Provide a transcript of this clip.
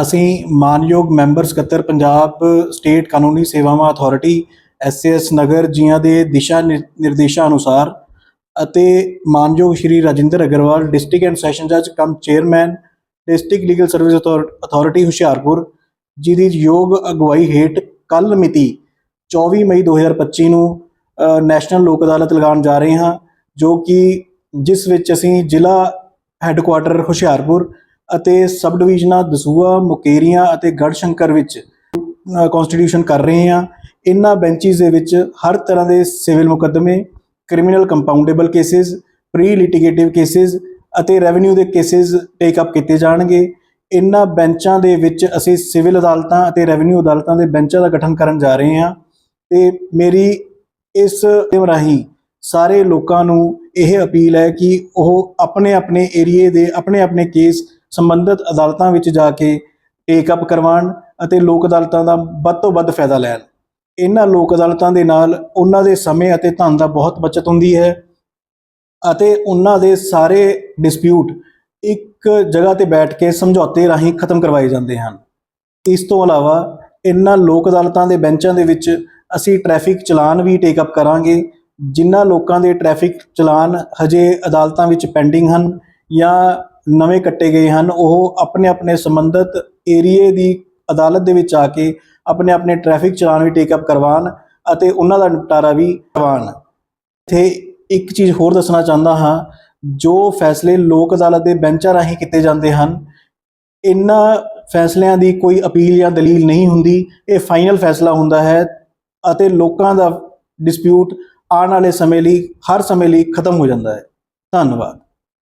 ਅਸੀਂ ਮਾਨਯੋਗ ਮੈਂਬਰ ਸਕੱਤਰ, ਪੰਜਾਬ ਸਟੇਟ ਕਾਨੂੰਨੀ ਸੇਵਾਵਾਂ ਅਥਾਰਟੀ ਐਸਐਸ ਨਗਰ ਜੀਆਂ ਦੇ ਦਿਸ਼ਾ ਨਿਰ- ਨਿਰਦੇਸ਼ਾਂ ਅਨੁਸਾਰ ਅਤੇ ਮਾਨਯੋਗ Shri Rajinder Aggarwal, district and session ਜੱਜ cum chairman, district legal service authority, Hoshiarpur ji ਦੀ ਯੋਗ ਅਗਵਾਈ ਹੇਠ ਕੱਲ ਮਿਤੀ 24 ਮਈ 2025 ਨੂੰ ਨੈਸ਼ਨਲ ਲੋਕ ਅਦਾਲਤ ਲਗਾਉਣ ਜਾ ਰਹੇ ਹਾਂ, ਜੋ ਕਿ ਜਿਸ ਵਿੱਚ ਅਸੀਂ ਜ਼ਿਲ੍ਹਾ ਹੈੱਡਕੁਆਟਰ ਹੁਸ਼ਿਆਰਪੁਰ ਅਤੇ ਸਬ ਡਿਵੀਜ਼ਨਾਂ ਦਸੂਆ ਮੁਕੇਰੀਆਂ ਅਤੇ ਗੜਸ਼ੰਕਰ ਵਿੱਚ ਕਨਸਟੀਟਿਊਸ਼ਨ ਕਰ ਰਹੇ ਹਾਂ। ਇਨ੍ਹਾਂ ਬੈਂਚਿਸ ਦੇ ਵਿੱਚ ਹਰ ਤਰ੍ਹਾਂ ਦੇ ਸਿਵਲ ਮੁਕੱਦਮੇ criminal compoundable cases pre litigative cases ਅਤੇ ਰੈਵਨਿਊ ਦੇ ਕੇਸਿਸ ਟੇਕ ਅਪ ਕੀਤੇ ਜਾਣਗੇ। ਇਨ੍ਹਾਂ ਬੈਂਚਾਂ ਦੇ ਵਿੱਚ ਅਸੀਂ ਸਿਵਲ ਅਦਾਲਤਾਂ ਅਤੇ ਰੈਵਨਿਊ ਅਦਾਲਤਾਂ ਦੇ ਬੈਂਚਾਂ ਦਾ ਗਠਨ ਕਰਨ ਜਾ ਰਹੇ ਹਾਂ। ਤੇ ਮੇਰੀ ਇਸ ਰਾਹੀਂ ਸਾਰੇ ਲੋਕਾਂ ਨੂੰ ਇਹ ਅਪੀਲ ਹੈ ਕਿ ਉਹ ਆਪਣੇ ਆਪਣੇ ਏਰੀਏ ਦੇ ਆਪਣੇ ਆਪਣੇ ਕੇਸ ਸੰਬੰਧਿਤ ਅਦਾਲਤਾਂ ਵਿੱਚ ਜਾ ਕੇ ਟੇਕ ਅਪ ਕਰਵਾਉਣ ਅਤੇ ਲੋਕ ਅਦਾਲਤਾਂ ਦਾ ਵੱਧ ਤੋਂ ਵੱਧ ਫਾਇਦਾ ਲੈਣ। ਇਹਨਾਂ ਲੋਕ ਅਦਾਲਤਾਂ ਦੇ ਨਾਲ ਉਹਨਾਂ ਦੇ ਸਮੇਂ ਅਤੇ ਧਨ ਦਾ ਬਹੁਤ ਬਚਤ ਹੁੰਦੀ ਹੈ ਅਤੇ ਉਹਨਾਂ ਦੇ ਸਾਰੇ ਡਿਸਪਿਊਟ ਇੱਕ ਜਗ੍ਹਾ ਤੇ ਬੈਠ ਕੇ ਸਮਝੌਤੇ ਰਾਹੀਂ ਖਤਮ ਕਰਵਾਏ ਜਾਂਦੇ ਹਨ। ਇਸ ਤੋਂ ਇਲਾਵਾ ਇਹਨਾਂ ਲੋਕ ਅਦਾਲਤਾਂ ਦੇ ਬੈਂਚਾਂ ਦੇ ਵਿੱਚ ਅਸੀਂ ਟ੍ਰੈਫਿਕ ਚਲਾਨ ਵੀ ਟੇਕ ਅਪ ਕਰਾਂਗੇ, ਜਿਨ੍ਹਾਂ ਲੋਕਾਂ ਦੇ ਟ੍ਰੈਫਿਕ ਚਲਾਨ ਹਜੇ ਅਦਾਲਤਾਂ ਵਿੱਚ ਪੈਂਡਿੰਗ ਹਨ ਜਾਂ ਨਵੇਂ ਕੱਟੇ ਗਏ ਹਨ, ਉਹ ਆਪਣੇ ਆਪਣੇ ਸੰਬੰਧਿਤ ਏਰੀਏ ਦੀ ਅਦਾਲਤ ਦੇ ਵਿੱਚ ਆ ਕੇ ਆਪਣੇ ਆਪਣੇ ਟ੍ਰੈਫਿਕ ਚਲਾਨ ਵੀ ਟੇਕ ਅਪ ਕਰਵਾਉਣ ਅਤੇ ਉਹਨਾਂ ਦਾ ਨਿਪਟਾਰਾ ਵੀ ਕਰਵਾਉਣ। ਇੱਥੇ ਇੱਕ ਚੀਜ਼ ਹੋਰ ਦੱਸਣਾ ਚਾਹੁੰਦਾ ਹਾਂ, ਜੋ ਫੈਸਲੇ ਲੋਕ ਅਦਾਲਤ ਦੇ ਬੈਂਚਾਂ ਰਾਹੀਂ ਕੀਤੇ ਜਾਂਦੇ ਹਨ ਇਨ੍ਹਾਂ ਫੈਸਲਿਆਂ ਦੀ ਕੋਈ ਅਪੀਲ ਜਾਂ ਦਲੀਲ ਨਹੀਂ ਹੁੰਦੀ, ਇਹ ਫਾਈਨਲ ਫੈਸਲਾ ਹੁੰਦਾ ਹੈ ਅਤੇ ਲੋਕਾਂ ਦਾ ਡਿਸਪਿਊਟ ਆਉਣ ਵਾਲੇ ਸਮੇਂ ਲਈ, ਹਰ ਸਮੇਂ ਲਈ ਖਤਮ ਹੋ ਜਾਂਦਾ ਹੈ। ਧੰਨਵਾਦ।